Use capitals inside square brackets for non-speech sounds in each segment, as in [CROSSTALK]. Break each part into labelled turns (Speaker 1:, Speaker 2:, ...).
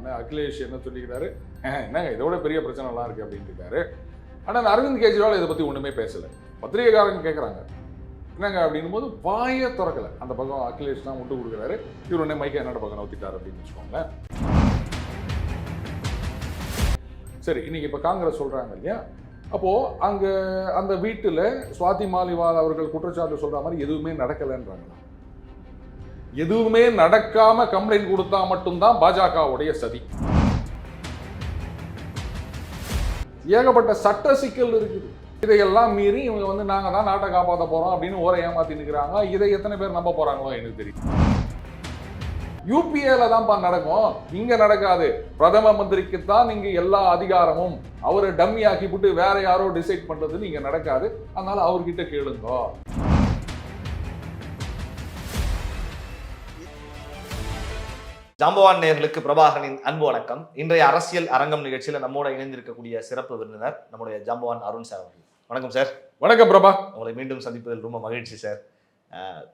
Speaker 1: ஆனால் அகிலேஷ் என்ன சொல்லிக்கிறாரு? என்னங்க இதோட பெரிய பிரச்சனைலாம் இருக்குது அப்படின்னு இருக்காரு. ஆனால் அரவிந்த் கெஜ்ரிவால் இதை பற்றி ஒன்றுமே பேசலை. பத்திரிகைக்காரங்க கேட்குறாங்க என்னங்க அப்படின்னும் போது வாயை திறக்கலை. அந்த பக்கம் அகிலேஷ் தான் முட்டு கொடுக்குறாரு. இவர் உடனே மைக்கை என்னோட பக்கம் நோத்திட்டார் அப்படின்னு வச்சுக்கோங்களேன். சரி இன்னைக்கு இப்போ காங்கிரஸ் சொல்கிறாங்க இல்லையா? அப்போது அங்கே அந்த வீட்டில் சுவாதி மாலிவால் அவர்கள் குற்றச்சாட்டு சொல்கிற மாதிரி எதுவுமே நடக்கலைன்றாங்களா? எதுவுமே நடக்காம கம்ப்ளைண்ட் கொடுத்தா மட்டும்தான் பாஜகவுடைய சதி. ஏகப்பட்ட சட்ட சிக்கல் இருக்குது. இதையெல்லாம் மீறி இவங்க வந்து நாங்க தான் நாட்டை காப்பாற்ற போறோம் அப்படின்னு ஓரை ஏமாத்தி நிற்கிறாங்க இதை எத்தனை பேர் நம்ப போறாங்களோ எனக்கு தெரியும். யூபிஏல தான்ப்பா நடக்கும். இங்க நடக்காது. பிரதம மந்திரிக்கு தான் இங்க எல்லா அதிகாரமும். அவரை டம்மி ஆக்கி விட்டு வேற யாரோ டிசைட் பண்றது இங்க நடக்காது. அதனால அவர்கிட்ட கேளுங்க.
Speaker 2: ஜாம்பவான் நேயர்களுக்கு பிரபாகரனின் அன்பு வணக்கம். இன்றைய அரசியல் அரங்கம் நிகழ்ச்சியில நம்மோட இணைந்திருக்கக்கூடிய சிறப்பு விருந்தினர் நம்முடைய ஜாம்பவான் அருண் சார் அவர்கள். வணக்கம் சார்.
Speaker 1: வணக்கம் பிரபா.
Speaker 2: உங்களை மீண்டும் சந்திப்பதில் ரொம்ப மகிழ்ச்சி சார்.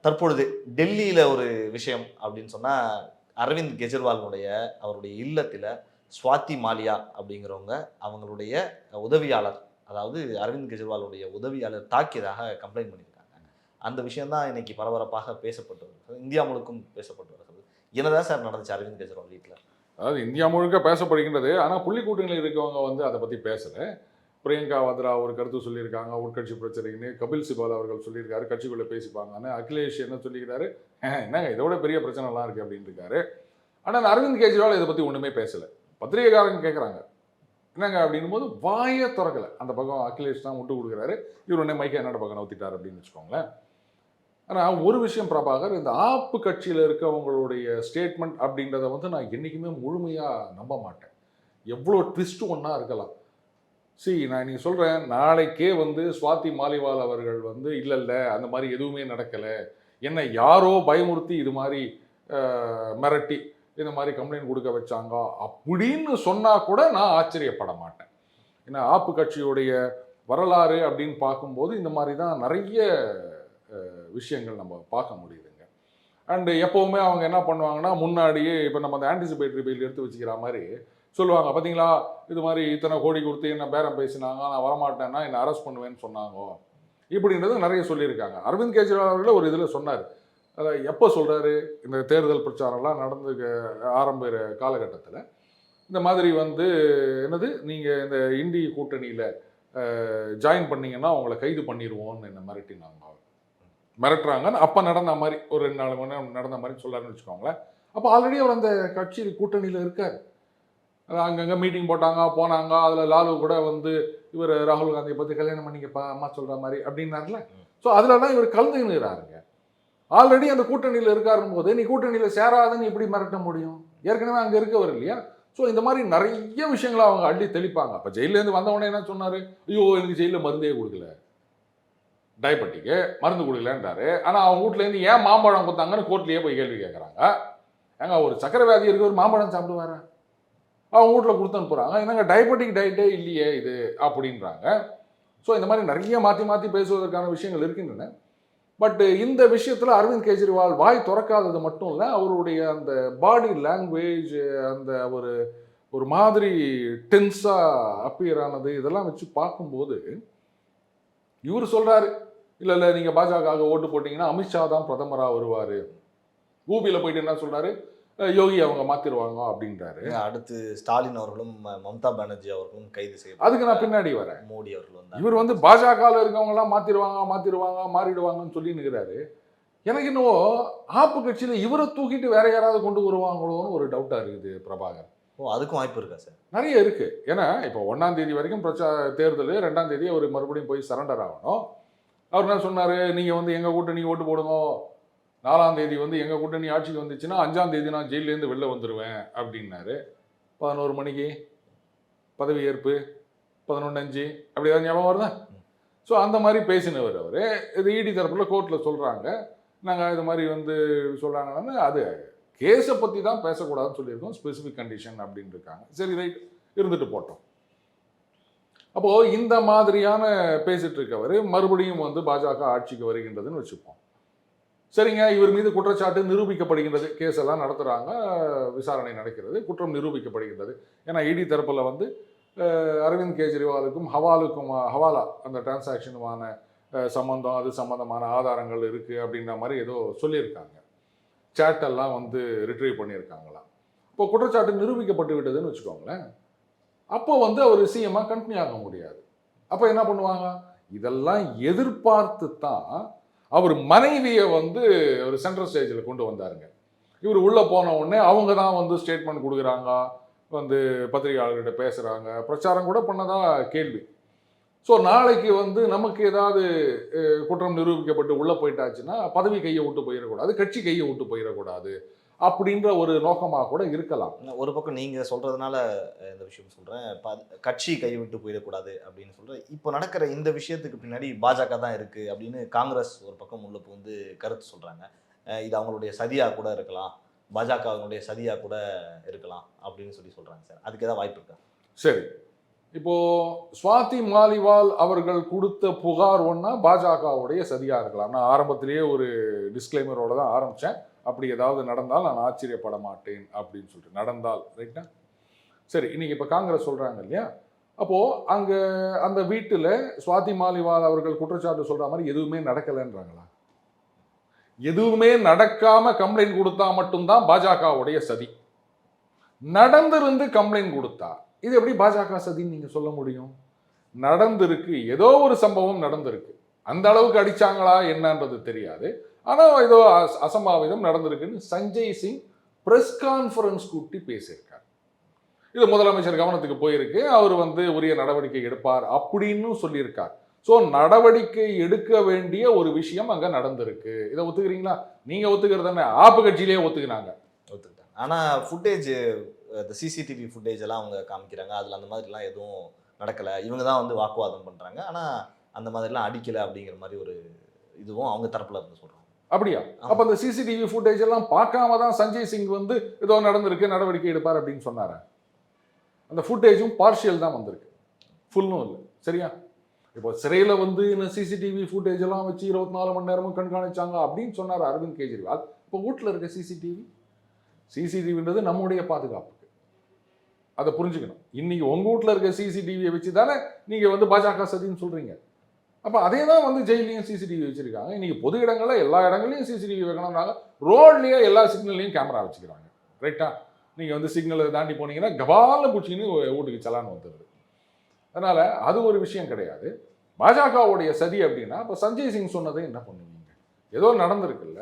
Speaker 2: தற்பொழுது டெல்லியில ஒரு விஷயம் அப்படின்னு சொன்னா அரவிந்த் கெஜ்ரிவாலினுடைய அவருடைய இல்லத்துல ஸ்வாதி மாலியா அப்படிங்கிறவங்க அவங்களுடைய உதவியாளர் அதாவது அரவிந்த் கெஜ்ரிவாலுடைய உதவியாளர் தாக்கியதாக கம்ப்ளைண்ட் பண்ணியிருக்காங்க. அந்த விஷயம்தான் இன்னைக்கு பரபரப்பாக பேசப்பட்டு வருகிறது இந்தியா முழுக்கும் பேசப்பட்டு என்னதான் சார் நடந்துச்சு அரவிந்த் கெஜ்ரிவால் வீட்டில்
Speaker 1: அதாவது இந்தியா முழுக்க பேசப்படுகின்றது. ஆனால் புள்ளிக்கூட்டங்களில் இருக்கவங்க வந்து அதை பற்றி பேசலை. பிரியங்கா வத்ரா ஒரு கருத்து சொல்லியிருக்காங்க. உட்கட்சி பிரச்சனைன்னு கபில் சிபால் அவர்கள் சொல்லியிருக்காரு. கட்சிக்குள்ளே பேசிப்பாங்கன்னு அகிலேஷ் என்ன சொல்லியிருக்காரு என்னங்க இதோட பெரிய பிரச்சனைலாம் இருக்குது அப்படின்னு இருக்காரு ஆனால் அரவிந்த் கெஜ்ரிவால் இதை பற்றி ஒன்றுமே பேசலை. பத்திரிகைக்காரங்க கேட்குறாங்க என்னங்க அப்படின்னும் போது வாயை திறக்கலை. அந்த பக்கம் அகிலேஷ் தான் விட்டு கொடுக்குறாரு. இவர் உடனே மைக்கை என்னோட பக்கம் நவுத்திட்டார் அப்படின்னு வச்சுக்கோங்களேன். ஆனால் ஒரு விஷயம் பிரபாகர் இந்த ஆப்பு கட்சியில் இருக்கவங்களுடைய ஸ்டேட்மெண்ட் அப்படின்றத வந்து நான் என்றைக்குமே முழுமையாக நம்ப மாட்டேன். எவ்வளோ ட்விஸ்ட்டு ஒன்றா இருக்கலாம். சி நான் நீங்கள் சொல்கிறேன் நாளைக்கே வந்து சுவாதி மாலிவால் அவர்கள் வந்து இல்லை இல்லை அந்த மாதிரி எதுவுமே நடக்கலை. என்னை யாரோ பயமுறுத்தி இது மாதிரி மிரட்டி இந்த மாதிரி கம்ப்ளைண்ட் கொடுக்க வச்சாங்க. அப்படின்னு சொன்னால் கூட நான் ஆச்சரியப்பட மாட்டேன். ஏன்னா ஆப்பு கட்சியுடைய வரலாறு அப்படின்னு பார்க்கும்போது இந்த மாதிரி தான் நிறைய விஷயங்கள் நம்ம பார்க்க முடியுதுங்க. அண்டு எப்போவுமே அவங்க என்ன பண்ணுவாங்கன்னா முன்னாடியே இப்போ நம்ம அந்த ஆன்டிசிபேட்டரி பில் எடுத்து வச்சுக்கிற மாதிரி சொல்லுவாங்க. பார்த்தீங்களா இது மாதிரி இத்தனை கோடி கொடுத்து என்ன பேரம் பேசினாங்க. நான் வரமாட்டேன்னா என்னை அரெஸ்ட் பண்ணுவேன்னு சொன்னாங்க. இப்படின்றது நிறைய சொல்லியிருக்காங்க. அரவிந்த் கெஜ்ரிவால் அவர்கள் ஒரு இதில் சொன்னார். அதை எப்போ சொல்கிறாரு இந்த தேர்தல் பிரச்சாரம்லாம் நடந்து ஆரம்ப காலகட்டத்தில். இந்த மாதிரி வந்து என்னது? நீங்கள் இந்த இந்தி கூட்டணியில் ஜாயின் பண்ணீங்கன்னா உங்களை கைது பண்ணிடுவோம்னு என்ன மிரட்டினாங்க. மிரட்டுறாங்கன்னு அப்போ நடந்த மாதிரி ஒரு ரெண்டு நாலு மணி நேரம் நடந்த மாதிரி சொல்லாருன்னு வச்சுக்கோங்களேன். அப்போ ஆல்ரெடி அவர் அந்த கட்சி கூட்டணியில் இருக்கார். அங்கங்கே மீட்டிங் போட்டாங்க போனாங்க அதில் லாலு கூட வந்து இவர் ராகுல் காந்தியை பற்றி கல்யாணம் பண்ணிக்கப்பா அம்மா சொல்கிற மாதிரி அப்படின்னார்ல. ஸோ அதிலலாம் இவர் கலந்துக்கிறாருங்க ஆல்ரெடி அந்த கூட்டணியில் இருக்காரும் போது நீ கூட்டணியில் சேராதுன்னு எப்படி மிரட்ட முடியும்? ஏற்கனவே அங்கே இருக்கவர் இல்லையா? ஸோ இந்த மாதிரி நிறைய விஷயங்களை அவங்க அள்ளி தெளிப்பாங்க. அப்போ ஜெயிலேருந்து வந்தவொடனே என்ன சொன்னார்? ஐயோ எனக்கு ஜெயிலில் மருந்தே கொடுக்கல. டயபெட்டிக்கு மருந்து கொடுக்கலன்றாரு. ஆனால் அவங்க வீட்லேருந்து ஏன் மாம்பழம் கொடுத்தாங்கன்னு கோர்ட்லேயே போய் கேள்வி கேட்குறாங்க ஏங்க ஒரு சக்கரை வியாதி இருக்கு ஒரு மாம்பழம் சாப்பிடுவாரா? அவங்க வீட்டில் கொடுத்து அனுப்புகிறாங்க என்னங்க டயபெட்டிக் டயட்டே இல்லையே இது அப்படின்றாங்க. ஸோ இந்த மாதிரி நிறைய மாற்றி மாற்றி பேசுவதற்கான விஷயங்கள் இருக்கின்றன. பட் இந்த விஷயத்தில் அரவிந்த் கெஜ்ரிவால் வாய் திறக்காதது மட்டும் இல்லை அவருடைய அந்த பாடி லாங்குவேஜ் அந்த ஒரு ஒரு மாதிரி டென்ஸாக அப்பியர் ஆனது இதெல்லாம் வச்சு பார்க்கும்போது இவர் சொல்கிறாரு இல்லை இல்லை நீங்கள் பாஜகவுக்கு ஓட்டு போட்டிங்கன்னா அமித்ஷா தான் பிரதமராக வருவார். ஊபியில் போயிட்டு என்ன சொல்கிறாரு யோகி அவங்க மாற்றிடுவாங்க அப்படின்றாரு.
Speaker 2: அடுத்து ஸ்டாலின் அவர்களும் மம்தா பானர்ஜி அவர்களும் கைது செய்ய
Speaker 1: அதுக்கு நான் பின்னாடி வரேன்.
Speaker 2: மோடி அவர்கள் வந்தாங்க.
Speaker 1: இவர் வந்து பாஜகவில் இருக்கவங்கலாம் மாற்றிடுவாங்க மாற்றிடுவாங்க மாறிடுவாங்கன்னு சொல்லி நிற்கிறாரு எனக்கு என்னவோ ஆப்பு கட்சியில் இவரை தூக்கிட்டு வேற யாராவது கொண்டு வருவாங்களோன்னு ஒரு டவுட்டாக இருக்குது பிரபாகர்.
Speaker 2: ஓ அதுக்கும் வாய்ப்பு இருக்கா சார்?
Speaker 1: நிறைய இருக்குது ஏன்னா இப்போ ஒன்றாம் தேதி வரைக்கும் பிரச்சா தேர்தல் ரெண்டாம் தேதி அவர் மறுபடியும் போய் சரண்டர் ஆகணும். அவர் என்ன சொன்னார்? நீங்கள் வந்து எங்கள் கூட்டணி ஓட்டு போடுங்க. நாலாம் தேதி வந்து எங்கள் கூட்டணி ஆட்சிக்கு வந்துச்சுன்னா அஞ்சாம் தேதி நான் ஜெயிலேருந்து வெளில வந்துடுவேன் அப்படின்னாரு. பதினோரு மணிக்கு பதவி ஏற்பு பதினொன்று அஞ்சு அப்படி ஏதாவது ஞாபகம் வருதா? ஸோ அந்த மாதிரி பேசினவர் அவர். இது இடி தரப்பில் கோர்ட்டில் சொல்கிறாங்க நாங்கள் இது மாதிரி வந்து சொல்கிறாங்கன்னா அது கேஸை பற்றி தான் பேசக்கூடாதுன்னு சொல்லியிருக்கோம். ஸ்பெசிஃபிக் கண்டிஷன் அப்படின்னு இருக்காங்க. சரி ரைட் இருந்துட்டு போட்டோம். அப்போது இந்த மாதிரியான பேசிட்டு இருக்கவர் மறுபடியும் வந்து பாஜக ஆட்சிக்கு வருகின்றதுன்னு வச்சுப்போம். சரிங்க இவர் மீது குற்றச்சாட்டு நிரூபிக்கப்படுகின்றது. கேஸ் எல்லாம் நடத்துகிறாங்க விசாரணை நடக்கிறது. குற்றம் நிரூபிக்கப்படுகின்றது. ஏன்னா இடி தரப்பில் வந்து அரவிந்த் கெஜ்ரிவாலுக்கும் ஹவாலுக்கும் ஹவாலா அந்த டிரான்சாக்ஷனுமான சம்மந்தம் சம்பந்தம் அது சம்பந்தமான ஆதாரங்கள் இருக்குது அப்படின்ற மாதிரி ஏதோ சொல்லியிருக்காங்க. சேட்டெல்லாம் வந்து ரிட்ரீவ் பண்ணியிருக்காங்களாம். இப்போ குற்றச்சாட்டு நிரூபிக்கப்பட்டு விட்டதுன்னு வச்சுக்கோங்களேன். அப்போ வந்து அவர் சிஎம்மாக கண்டினியூ ஆக முடியாது. அப்போ என்ன பண்ணுவாங்க? இதெல்லாம் எதிர்பார்த்து தான் அவர் மனைவியை வந்து ஒரு சென்ட்ரல் ஸ்டேஜில் கொண்டு வந்தாருங்க. இவர் உள்ளே போன உடனே அவங்க தான் வந்து ஸ்டேட்மெண்ட் கொடுக்குறாங்க வந்து பத்திரிகையாளர்கிட்ட பேசுகிறாங்க பிரச்சாரம் கூட பண்ணதா கேள்வி. ஸோ நாளைக்கு வந்து நமக்கு ஏதாவது குற்றம் நிரூபிக்கப்பட்டு உள்ளே போயிட்டாச்சுன்னா பதவி கையை விட்டு போயிடக்கூடாது கட்சி கையை விட்டு போயிடக்கூடாது. அப்படின்ற ஒரு நோக்கமாக கூட இருக்கலாம்.
Speaker 2: ஒரு பக்கம் நீங்க சொல்றதுனால அஹ், இந்த விஷயம் சொல்றேன். ப- கட்சி கைவிட்டு போயிடக்கூடாது அப்படின்னு சொல்றேன். இப்போ நடக்கிற இந்த விஷயத்துக்கு பின்னாடி பாஜக தான் இருக்கு அப்படின்னு காங்கிரஸ் ஒரு பக்கம் உள்ள வந்து கருத்து சொல்றாங்க. அஹ், இது அவங்களுடைய சதியா கூட இருக்கலாம். பாஜகவினுடைய சதியா கூட இருக்கலாம் அப்படின்னு சொல்லி சொல்றாங்க சார். அதுக்கு ஏதாவது வாய்ப்பு இருக்கா?
Speaker 1: சரி. இப்போ சுவாதி மாலிவால் அவர்கள் கொடுத்த புகார் ஒன்றா பாஜகவுடைய சதியாக இருக்கலாம். நான் ஆரம்பத்திலேயே ஒரு டிஸ்க்ளைமரோட தான் ஆரம்பித்தேன் அப்படி ஏதாவது நடந்தால் நான் ஆச்சரியப்பட மாட்டேன் அப்படின்னு சொல்லிட்டு. நடந்தால் ரைட்டா சரி இன்னைக்கு இப்போ காங்கிரஸ் சொல்கிறாங்க இல்லையா? அப்போது அங்கே அந்த வீட்டில் சுவாதி மாலிவால் அவர்கள் குற்றச்சாட்டு சொல்கிற மாதிரி எதுவுமே நடக்கலைன்றாங்களா? எதுவுமே நடக்காம கம்ப்ளைண்ட் கொடுத்தா மட்டும்தான் பாஜகவுடைய சதி. நடந்திருந்து கம்ப்ளைண்ட் கொடுத்தா இது எப்படி பாஜக சதின்னு நீங்கள் சொல்ல முடியும்? நடந்திருக்கு ஏதோ ஒரு சம்பவம் நடந்திருக்கு. அந்த அளவுக்கு அடிச்சாங்களா என்னன்றது தெரியாது. ஆனால் ஏதோ அசம்பாவிதம் நடந்திருக்குன்னு சஞ்சய் சிங் ப்ரெஸ் கான்ஃபரன்ஸ் கூட்டி பேசியிருக்கார். இது முதலமைச்சர் கவனத்துக்கு போயிருக்கு. அவர் வந்து உரிய நடவடிக்கை எடுப்பார் அப்படின்னு சொல்லியிருக்கார். ஸோ நடவடிக்கை எடுக்க வேண்டிய ஒரு விஷயம் அங்கே நடந்திருக்கு. இதை ஒத்துக்கிறீங்களா? நீங்கள் ஒத்துக்கிறது என்ன ஆப்பு கட்சியிலேயே ஒத்துக்கினாங்க.
Speaker 2: ஒத்துக்கிட்டாங்க. ஆனால் ஃபுட்டேஜ் இந்த சிசிடிவி ஃபுட்டேஜ் எல்லாம் அவங்க காமிக்கிறாங்க. அதில் அந்த மாதிரிலாம் எதுவும் நடக்கல. இவங்க தான் வந்து வாக்குவாதம் பண்ணுறாங்க ஆனால் அந்த மாதிரிலாம் அடிக்கலை அப்படிங்கிற மாதிரி ஒரு இதுவும் அவங்க தரப்பில் இருந்து சொல்கிறாங்க
Speaker 1: அப்படியா? அப்ப அந்த சிசிடிவி ஃபுட்டேஜ் எல்லாம் பார்க்காம தான் சஞ்சய் சிங் வந்து ஏதோ நடந்திருக்கு நடவடிக்கை எடுப்பார் அப்படின்னு சொன்னாரு? அந்த ஃபுட்டேஜும் பார்ஷியல் தான் வந்திருக்கு. ஃபுல்லும் இல்லை. சரியா? இப்போ சிறையில் வந்து இன்னும் சிசிடிவி ஃபுட்டேஜ் எல்லாம் வச்சு இருபத்தி நாலு மணி நேரமும் கண்காணிச்சாங்க அப்படின்னு சொன்னார் அரவிந்த் கெஜ்ரிவால். இப்போ வீட்டில் இருக்க சிசிடிவி சிசிடிவின்றது நம்முடைய பாதுகாப்புக்கு. அதை புரிஞ்சுக்கணும். இன்னைக்கு உங்க வீட்டில் இருக்க சிசிடிவியை வச்சு தானே நீங்கள் வந்து பாஜக சதின்னு சொல்றீங்க. அப்போ அதே தான் வந்து ஜெயிலையும் சிசிடிவி வச்சுருக்காங்க. இன்றைக்கி பொது இடங்களில் எல்லா இடங்களையும் சிசிடிவி வைக்கணும்னாங்க. ரோட்லேயே எல்லா சிக்னல்லையும் கேமரா வச்சுக்கிறாங்க. ரைட்டா நீங்கள் வந்து சிக்னலை தாண்டி போனீங்கன்னா கபால்னு பிடிச்சின்னு வீட்டுக்கு செலான் வந்துடுது. அதனால் அது ஒரு விஷயம் கிடையாது. பாஜகவுடைய சதி அப்படின்னா இப்போ சஞ்சய் சிங் சொன்னதை என்ன பண்ணுவீங்க? ஏதோ நடந்திருக்குல்ல.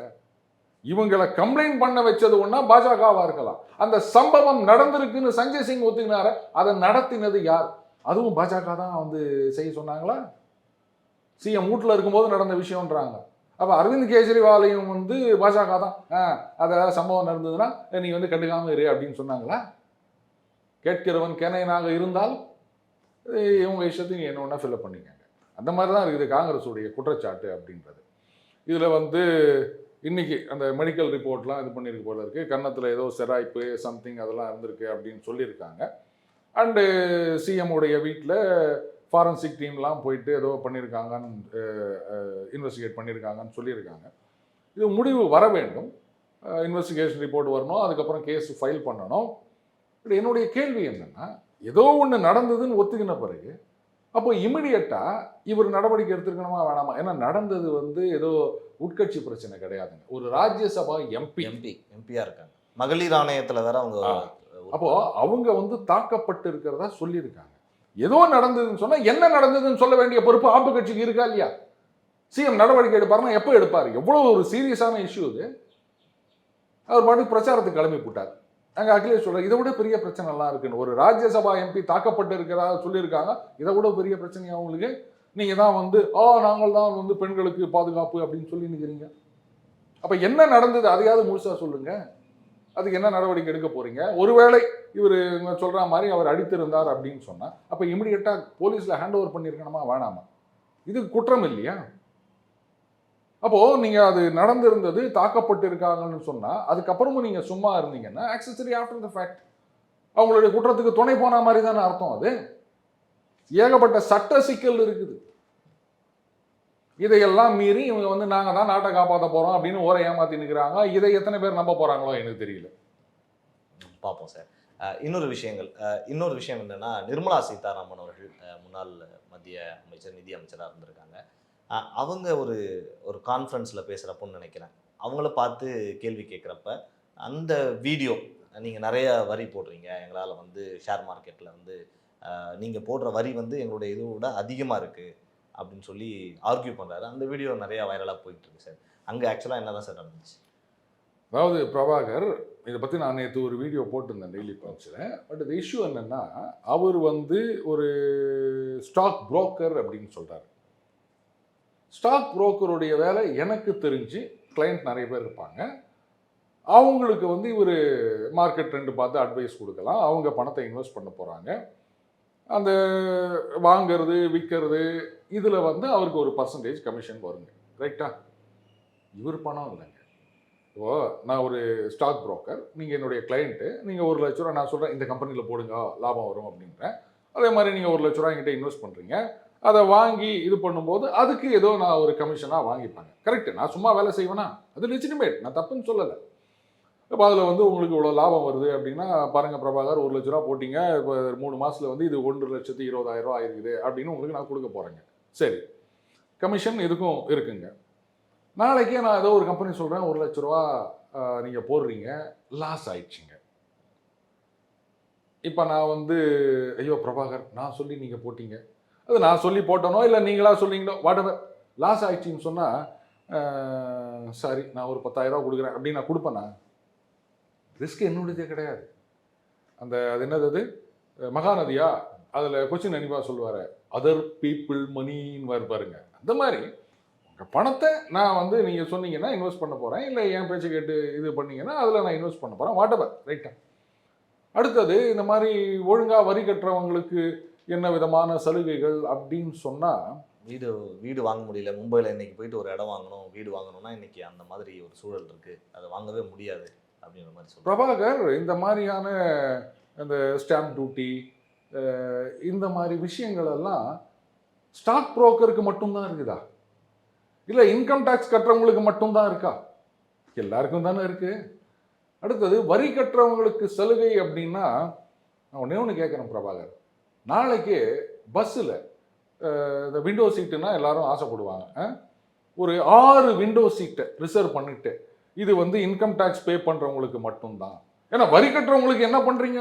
Speaker 1: இவங்களை கம்ப்ளைண்ட் பண்ண வச்சது ஒன்றா பாஜகவாக இருக்கலாம். அந்த சம்பவம் நடந்திருக்குன்னு சஞ்சய் சிங் ஒத்துக்கினார? அதை நடத்தினது யார்? அதுவும் பாஜக தான் வந்து செய்ய சொன்னாங்களா? சிஎம் வீட்டில் இருக்கும்போது நடந்த விஷயம்ன்றாங்க. அப்போ அரவிந்த் கெஜ்ரிவாலையும் வந்து பாஜக தான். ஆ அதாவது சம்பவம் நடந்ததுன்னா நீ வந்து கண்டுக்காமல் இரு அப்படின்னு சொன்னாங்களா? கேட்கிறவன் கேனையனாக இருந்தால் இவங்க இஷ்டத்துக்கு என்ன ஒன்றா ஃபில்அப் பண்ணிக்கங்க. அந்த மாதிரி தான் இருக்குது காங்கிரஸுடைய குற்றச்சாட்டு அப்படின்றது. இதில் வந்து இன்னைக்கு அந்த மெடிக்கல் ரிப்போர்ட்லாம் இது பண்ணியிருக்கு போல இருக்கு. கன்னத்தில் ஏதோ செராய்ப்பு சம்திங் அதெல்லாம் இருந்திருக்கு அப்படின்னு சொல்லியிருக்காங்க. அண்டு சிஎம் உடைய வீட்டில் ஃபாரன்சிக் டீம்லாம் போயிட்டு ஏதோ பண்ணியிருக்காங்கன்னு இன்வெஸ்டிகேட் பண்ணியிருக்காங்கன்னு சொல்லியிருக்காங்க. இது முடிவு வர வேண்டும். இன்வெஸ்டிகேஷன் ரிப்போர்ட் வரணும். அதுக்கப்புறம் கேஸ் ஃபைல் பண்ணணும். இது என்னுடைய கேள்வி என்னன்னா ஏதோ ஒன்று நடந்ததுன்னு ஒத்துக்கின பிறகு அப்போ இமிடியட்டாக இவர் நடவடிக்கை எடுத்துருக்கணுமா வேணாமா? ஏன்னா நடந்தது வந்து ஏதோ உட்கட்சி பிரச்சனை கிடையாதுங்க. ஒரு ராஜ்யசபா எம்பி
Speaker 2: எம்பி எம்பியா இருக்காங்க. மகளிர் ஆணையத்துல வேற அவங்க
Speaker 1: ஆ. அப்போ அவங்க வந்து தாக்கப்பட்டு இருக்கிறதா சொல்லியிருக்காங்க. ஏதோ நடந்ததுன்னு சொன்னால் என்ன நடந்ததுன்னு சொல்ல வேண்டிய பொறுப்பு ஆப்பு கட்சிக்கு இருக்கா இல்லையா? சிஎம் நடவடிக்கை எடுப்பார்னா எப்போ எடுப்பார்? எவ்வளோ ஒரு சீரியஸான இஷ்யூ இது அவர் பாட்டுக்கு பிரச்சாரத்துக்கு கிளம்பி போட்டார். அங்கே அகிலேஷ் சொல்றாரு இதை விட பெரிய பிரச்சனைலாம் இருக்குன்னு. ஒரு ராஜ்யசபா எம்பி தாக்கப்பட்டு இருக்கிறதா சொல்லியிருக்காங்க. இதை விட பெரிய பிரச்சனையா உங்களுக்கு? நீங்கள் தான் வந்து ஆ நாங்கள் தான் வந்து பெண்களுக்கு பாதுகாப்பு அப்படின்னு சொல்லி நிற்கிறீங்க அப்போ என்ன நடந்தது? அதையாவது முழுசாக சொல்லுங்கள் அதுக்கு என்ன நடவடிக்கை எடுக்க போறீங்க? ஒருவேளை இவர் சொல்ற மாதிரி அவர் அடித்திருந்தார் அப்படின்னு சொன்னா அப்ப இமிடியட்டா போலீஸ்ல ஹேண்ட் ஓவர் பண்ணியிருக்கணுமா வேணாமா? இது குற்றம் இல்லையா? அப்போ நீங்க அது நடந்திருந்தது தாக்கப்பட்டு இருக்காங்கன்னு சொன்னா அதுக்கப்புறமும் நீங்க சும்மா இருந்தீங்கன்னா ஆக்சசரி ஆஃப்டர் த ஃபேக்ட் அவங்களுடைய குற்றத்துக்கு துணை போன மாதிரி தானே அர்த்தம் அது. ஏகப்பட்ட சட்ட சிக்கல் இருக்குது. இதையெல்லாம் மீறி இவங்க வந்து நாங்கள் தான் நாட்டை காப்பாற்ற போகிறோம் அப்படின்னு ஓர ஏமாற்றி நிற்கிறாங்க இதை எத்தனை பேர் நம்ப போகிறாங்களோ எனக்கு தெரியல.
Speaker 2: பார்ப்போம் சார். இன்னொரு விஷயங்கள் இன்னொரு விஷயம் என்னென்னா நிர்மலா சீதாராமன் அவர்கள் முன்னாள் மத்திய அமைச்சர் நிதி அமைச்சராக இருந்திருக்காங்க. அவங்க ஒரு ஒரு கான்ஃபரன்ஸில் பேசுகிறப்போன்னு நினைக்கிறேன். அவங்கள பார்த்து கேள்வி கேட்குறப்ப அந்த வீடியோ நீங்கள் நிறைய வரி போடுறீங்க. எங்களால் வந்து ஷேர் மார்க்கெட்டில் வந்து நீங்கள் போடுற வரி வந்து எங்களுடைய இதோட விட அதிகமாக இருக்குது அப்படின்னு சொல்லி ஆர்கியூ பண்ணுறாரு அந்த வீடியோ நிறையா வைரலாக போயிட்டு இருக்கு சார். அங்கே ஆக்சுவலாக என்ன தான் சார் நடந்துச்சு?
Speaker 1: அதாவது பிரபாகர் இதை பற்றி நான் நேற்று ஒரு வீடியோ போட்டிருந்தேன் டெய்லி பஞ்சில் பட் இது இஷ்யூ என்னென்னா அவர் வந்து ஒரு ஸ்டாக் புரோக்கர் அப்படின்னு சொல்கிறார் ஸ்டாக் புரோக்கருடைய வேலை எனக்கு தெரிஞ்சு கிளைண்ட் நிறைய பேர் இருப்பாங்க. அவங்களுக்கு வந்து இவர் மார்க்கெட் ட்ரெண்டு பார்த்து அட்வைஸ் கொடுக்கலாம். அவங்க பணத்தை இன்வெஸ்ட் பண்ண போகிறாங்க அந்த வாங்கிறது விற்கிறது இதில் வந்து அவருக்கு ஒரு பர்சன்டேஜ் கமிஷன் வருங்க. ரைட்டா இவர் பணம் இல்லைங்க. இப்போ நான் ஒரு ஸ்டாக் புரோக்கர் நீங்கள் என்னுடைய கிளைண்ட்டு நீங்கள் ஒரு லட்ச ரூபா நான் சொல்கிறேன் இந்த கம்பெனியில் போடுங்க லாபம் வரும் அப்படின்றேன். அதே மாதிரி நீங்கள் ஒரு லட்ச ரூபா என்கிட்ட இன்வெஸ்ட் பண்ணுறீங்க அதை வாங்கி இது பண்ணும்போது அதுக்கு ஏதோ நான் ஒரு கமிஷனாக வாங்கிப்பாங்க. கரெக்டு நான் சும்மா வேலை செய்வேனா? அது லெஜினிமேட் நான் தப்புன்னு சொல்லலை. இப்போ அதில் வந்து உங்களுக்கு இவ்வளோ லாபம் வருது அப்படின்னா பாருங்கள் பிரபாகர் ஒரு லட்ச ரூபா போட்டிங்க இப்போ மூணு மாதத்தில் வந்து இது ஒன்று லட்சத்து இருபதாயிரம் ரூபா ஆயிருக்குது அப்படின்னு உங்களுக்கு நான் கொடுக்க போகிறேங்க சரி. கமிஷன் இதுக்கும் இருக்குங்க? நாளைக்கே நான் ஏதோ ஒரு கம்பெனி சொல்கிறேன் ஒரு லட்ச ரூபா நீங்கள் போடுறீங்க லாஸ் ஆயிடுச்சுங்க. இப்போ நான் வந்து ஐயோ பிரபாகர் நான் சொல்லி நீங்கள் போட்டீங்க. அது நான் சொல்லி போட்டனோ இல்லை நீங்களா சொல்லிங்களோ வாட் எவர் லாஸ் ஆயிடுச்சின்னு சொன்னால் சாரி நான் ஒரு பத்தாயிரரூவா கொடுக்குறேன் அப்படின்னு நான் கொடுப்பேண்ணா ரிஸ்க் என்னுடையதே கிடையாது. அந்த அது என்னது அது? மகாநதியா? அதில் கொச்சின் அனிபா சொல்லுவார் அதர் பீப்புள் மணின்னு பாருங்க. அந்த மாதிரி உங்கள் பணத்தை நான் வந்து நீங்கள் சொன்னீங்கன்னா இன்வெஸ்ட் பண்ண போகிறேன் இல்லை என் பேச்சு கேட்டு இது பண்ணிங்கன்னா அதில் நான் இன்வெஸ்ட் பண்ண போகிறேன் வாட் எவர் ரைட்டா அடுத்தது இந்த மாதிரி ஒழுங்காக வரி கட்டுறவங்களுக்கு என்ன விதமான சலுகைகள் அப்படின்னு சொன்னால்
Speaker 2: வீடு வீடு வாங்க முடியல. மும்பையில் இன்றைக்கி போயிட்டு ஒரு இடம் வாங்கணும் வீடு வாங்கணும்னா இன்றைக்கி அந்த மாதிரி ஒரு சூழல் இருக்குது அதை வாங்கவே முடியாது. அப்படிங்கிற மாதிரி
Speaker 1: பிரபாகர் இந்த மாதிரியான அந்த ஸ்டாம்ப் டியூட்டி இந்த மாதிரி விஷயங்கள் எல்லாம் ஸ்டாக் புரோக்கருக்கு மட்டும்தான் இருக்குதா? இல்லை இன்கம் டேக்ஸ் கட்டுறவங்களுக்கு மட்டும்தான் இருக்கா? எல்லாருக்கும் தானே இருக்கு. அடுத்தது வரி கட்டுறவங்களுக்கு சலுகை அப்படின்னா நான் ஒன்றே ஒன்று கேட்குறேன் பிரபாகர். நாளைக்கு பஸ்ஸில் இந்த விண்டோ சீட்டுனா எல்லாரும் ஆசைப்படுவாங்க. ஒரு ஆறு விண்டோ சீட்டை ரிசர்வ் பண்ணிட்டு இது வந்து இன்கம் டேக்ஸ் பே பண்ணுறவங்களுக்கு மட்டும்தான். ஏன்னா வரி கட்டுறவங்களுக்கு என்ன பண்ணுறீங்க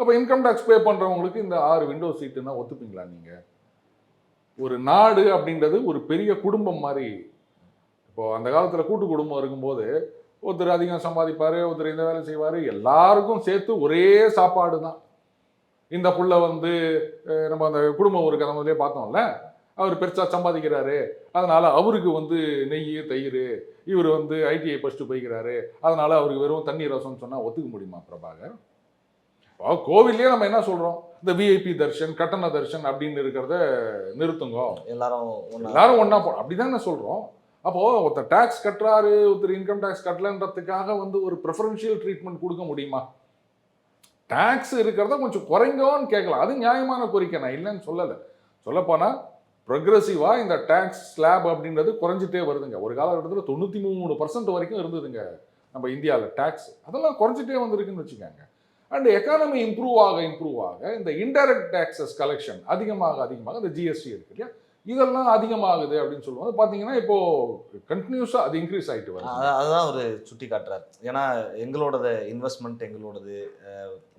Speaker 1: அப்போ இன்கம் டேக்ஸ் பே பண்ணுறவங்களுக்கு இந்த ஆறு விண்டோ சீட்டுனா ஒத்துப்பீங்களா நீங்கள் ஒரு நாடு அப்படின்றது ஒரு பெரிய குடும்பம் மாதிரி. இப்போது அந்த காலத்தில் கூட்டு குடும்பம் இருக்கும்போது ஒருத்தர் அதிகம் சம்பாதிப்பார் ஒருத்தர் இந்த வேலை செய்வார் எல்லாருக்கும் சேர்த்து ஒரே சாப்பாடு தான் இந்த புள்ள வந்து நம்ம அந்த குடும்பம் ஒரு கதை பார்த்தோம்ல அவர் பெருசாக சம்பாதிக்கிறாரு. அதனால அவருக்கு வந்து நெய் தயிர் இவர் வந்து ஐடிஐ ஃபஸ்ட்டு போய்க்கிறாரு. அதனால அவருக்கு வெறும் தண்ணி ரசம்னு சொன்னால் ஒத்துக்க முடியுமா பிரபாகர்? கோவில்லே நம்ம என்ன சொல்கிறோம் இந்த விஐபி தர்ஷன் கட்டண தர்ஷன் அப்படின்னு இருக்கிறத நிறுத்துங்க.
Speaker 2: எல்லாரும்
Speaker 1: எல்லாரும் ஒன்றா போ அப்படிதானே சொல்கிறோம் அப்போது ஒருத்தர் டேக்ஸ் கட்டுறாரு ஒருத்தர் இன்கம் டேக்ஸ் கட்டலன்றதுக்காக வந்து ஒரு ப்ரிஃபரன்ஷியல் ட்ரீட்மெண்ட் கொடுக்க முடியுமா? டேக்ஸ் இருக்கிறத கொஞ்சம் குறைங்கன்னு கேட்கலாம். அது நியாயமான கோரிக்கை நான் இல்லைன்னு சொல்லலை. சொல்லப்போனால் ப்ரொக்ரெசிவாக இந்த டேக்ஸ் ஸ்லாப் அப்படின்றது குறைஞ்சிட்டே வருதுங்க. ஒரு காலகட்டத்தில் தொண்ணூற்றி மூணு பர்சன்ட் வரைக்கும் இருந்ததுங்க நம்ம இந்தியாவில் டேக்ஸ் அதெல்லாம் குறைஞ்சிட்டே வந்திருக்குன்னு வச்சுக்கோங்க. அண்ட் எக்கானமி இம்ப்ரூவ் ஆக இம்ப்ரூவ் ஆக இந்த இன்டைரக்ட் டேக்ஸஸ் கலெக்ஷன் அதிகமாக அதிகமாக இந்த ஜிஎஸ்டி இருக்கு இல்லையா? இதெல்லாம் அதிகமாகுது அப்படின்னு சொல்லுவாங்க பார்த்தீங்கன்னா இப்போ கண்டினியூஸாக அது இன்க்ரீஸ் ஆகிட்டு வருது.
Speaker 2: அதுதான் ஒரு சுட்டி காட்டுறாரு ஏன்னா எங்களோடது இன்வெஸ்ட்மெண்ட் எங்களோடது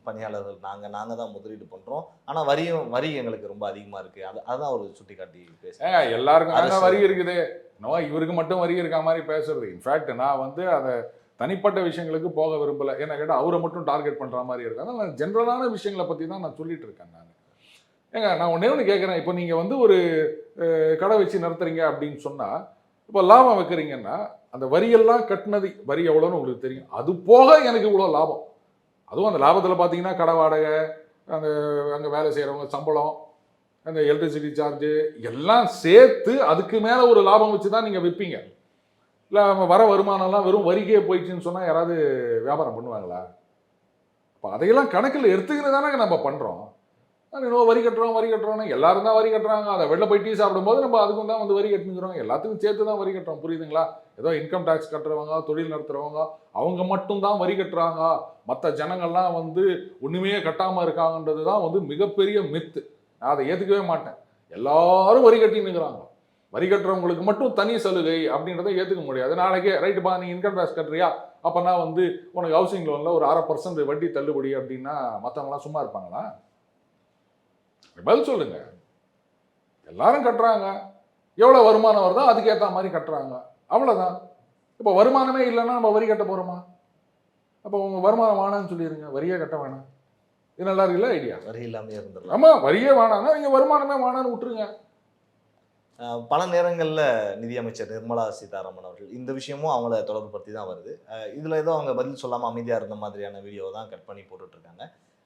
Speaker 2: பணியாளர்கள் நாங்க நாங்க தான் முதலீடு பண்றோம். ஆனா வரியும் வரி எங்களுக்கு ரொம்ப அதிகமா இருக்கு. அது அதான் ஒரு சுட்டி காட்டி
Speaker 1: ஏங்க எல்லாருக்கும் வரி இருக்குது. நோ இவருக்கு மட்டும் வரி இருக்க மாதிரி பேசுறது. இன்ஃபேக்ட் நான் வந்து அதை தனிப்பட்ட விஷயங்களுக்கு போக விரும்பல. ஏன்னா கேட்டால் அவரை மட்டும் டார்கெட் பண்ற மாதிரி இருக்கு. அதனால நான் ஜென்ரலான விஷயங்களை பத்தி தான் நான் சொல்லிட்டு இருக்கேன் நான். ஏங்க நான் ஒன்னே ஒன்று கேட்குறேன் இப்போ நீங்க வந்து ஒரு கடை வச்சு நடத்துறீங்க அப்படின்னு சொன்னா இப்போ லாபம் வைக்கிறீங்கன்னா அந்த வரியெல்லாம் கட்டினது வரி எவ்வளோன்னு உங்களுக்கு தெரியும். அது போக எனக்கு இவ்வளோ லாபம். அதுவும் அந்த லாபத்தில் பார்த்தீங்கன்னா கடை வாடகை அந்த அங்கே வேலை செய்கிறவங்க சம்பளம் அந்த எலக்ட்ரிசிட்டி சார்ஜு எல்லாம் சேர்த்து அதுக்கு மேலே ஒரு லாபம் வச்சு தான் நீங்கள் விற்பீங்க இல்லை நம்ம வர வருமானம்லாம் வெறும் வரிக்கே போயிடுச்சுன்னு சொன்னால் யாராவது வியாபாரம் பண்ணுவாங்களா? இப்போ அதையெல்லாம் கணக்கில் எடுத்துக்கிட்டு தானே நம்ம பண்ணுறோம் இன்னும் வரி கட்டுறோம் வரி கட்டுறோம்னு எல்லாரும் தான் வரி கட்டுறாங்க. அதை வெளில போய் டீ சாப்பிடும்போது நம்ம அதுக்கும் தான் வந்து வரி கட்டுங்கிறோம் எல்லாத்துக்கும் சேர்த்து தான் வரி கட்டுறோம். புரியுதுங்களா? ஏதோ இன்கம் டேக்ஸ் கட்டுறவங்க தொழில் நடத்துறவங்க அவங்க மட்டும் தான் வரி கட்டுறாங்க. மற்ற ஜனங்கள்லாம் வந்து ஒன்றுமே கட்டாமல் இருக்காங்கன்றது தான் வந்து மிகப்பெரிய மித்து நான் அதை ஏற்றுக்கவே மாட்டேன். எல்லாரும் வரி கட்டினுங்கிறாங்க வரி கட்டுறவங்களுக்கு மட்டும் தனி சலுகை அப்படின்றத ஏற்றுக்க முடியாது. நாளைக்கே ரைட்டுப்பா நீ இன்கம் டேக்ஸ் கட்டுறியா? அப்பனா வந்து உனக்கு ஹவுசிங் லோனில் ஒரு அரை பர்சன்ட் வட்டி தள்ளுபடி அப்படின்னா மற்றவங்களாம் சும்மா இருப்பாங்களா? பதில் சொல்லுங்க. எல்லாரும் கட்டுறாங்க. எவ்வளோ வருமானம் வருதோ அதுக்கேற்ற மாதிரி கட்டுறாங்க. அவ்வளோதான் இப்போ வருமானமே இல்லைன்னா நம்ம வரி கட்ட போகிறோமா அப்போ உங்க வருமானம் வேணாம்னு சொல்லிடுங்க வரியே கட்ட வேணாம். இது நல்லா இருக்குல்ல ஐடியா?
Speaker 2: வரி இல்லாமே இருந்துடலாம்.
Speaker 1: ஆமாம் வரியே வேணாம்னா நீங்கள் வருமானமே வேணாம்னு விட்டுருங்க.
Speaker 2: பல நேரங்களில் நிதியமைச்சர் நிர்மலா சீதாராமன் அவர்கள் இந்த விஷயமும் அவங்கள தொடர்புபடுத்தி தான் வருது. இதுல ஏதோ அவங்க பதில் சொல்லாமல் அமைதியாக இருந்த மாதிரியான வீடியோ தான் கட் பண்ணி போட்டுட்டு இருக்காங்க